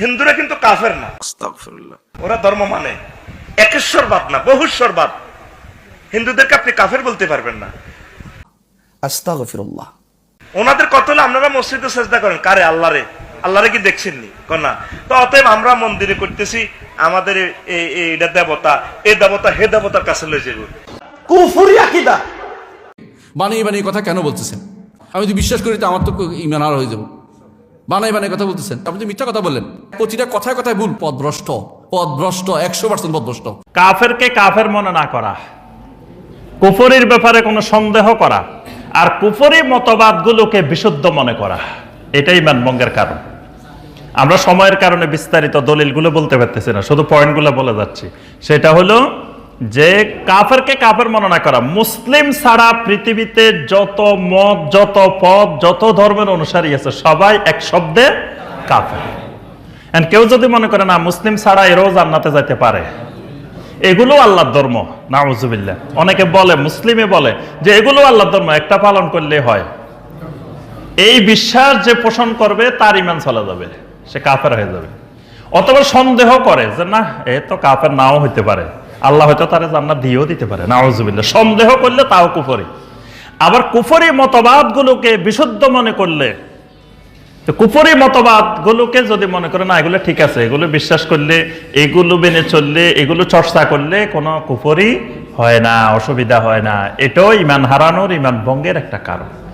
হিন্দুরা কিন্তু কাফের না। ওরা ধর্ম মানে। একেশ্বরবাদ না বহুশ্বরবাদ। হিন্দুদেরকে আপনি কাফের বলতে পারবেন না। আস্তাগফিরুল্লাহ। ওনাদের কথা হলো আপনারা মসজিদে চেষ্টা করেন। কারে? আল্লাহরে। আল্লাহরে কি দেখছেননি? না। তো অতএব আমরা মন্দিরে করতেছি আমাদের এটা দেবতা। এ দেবতা হে দেবতার কাছে লয়ে যাব কুফুরি আকিদা। বানিয়ে বানিয়ে কথা কেন বলতেছেন? আমি যদি বিশ্বাস করি তো আমার তো ইমান আর হয়ে যাব। বানাই বানাই কথা বলতেছেন। আপনি মিথ্যা কথা বললেন, প্রতিটা কথায় কথায় ভুল। পদভ্রষ্ট পদভ্রষ্ট, একশো পার্সেন্ট পদভ্রষ্ট। কাফেরকে কাফের মনে না করা, কুফরির ব্যাপারে কোনো সন্দেহ করা, আর কুফরি মতবাদগুলোকে বিশুদ্ধ মনে করা, এটাই মানভঙ্গের কারণ। আমরা সময়ের কারণে বিস্তারিত দলিলগুলো বলতে পারতেছি না, শুধু পয়েন্টগুলো বলে যাচ্ছি। সেটা হলো যে কাফেরকে কাফের মননা করা, মুসলিম ছাড়া পৃথিবীতে যত মত, যত পথ, যত ধর্মের অনুসারী আছে, সবাই এক শব্দে কাফের। কেউ যদি মনে করে, না, মুসলিম ছাড়া এরও জান্নাতে যাইতে পারে। এগুলো আল্লাহর ধর্ম, নাউজুবিল্লাহ। অনেকে বলে, মুসলিমে বলে, যে এগুলো আল্লাহর ধর্ম, একটা পালন করলে হয়। এই বিশ্বাস যে পোষণ করবে, তার ইমান চলে যাবে, সে কাফের হয়ে যাবে। অথবা সন্দেহ করে যে, না, এ তো কাফের নাও হইতে পারে। আল্লাহ হয়তো তারা জান্নাত দিয়েও দিতে পারে, নাউজুবিল্লাহ। সন্দেহ করলে তাও কুফরি। আবার কুফরি মতবাদগুলোকে বিশুদ্ধ মনে করলে কুফরি মতবাদ গুলোকে যদি মনে করে, না, এগুলো ঠিক আছে, এগুলো বিশ্বাস করলে, এগুলো মেনে চললে, এগুলো চর্চা করলে কোনো কুফরি হয় না, অসুবিধা হয় না। এটাও ইমান হারানোর ইমান ভঙ্গের একটা কারণ।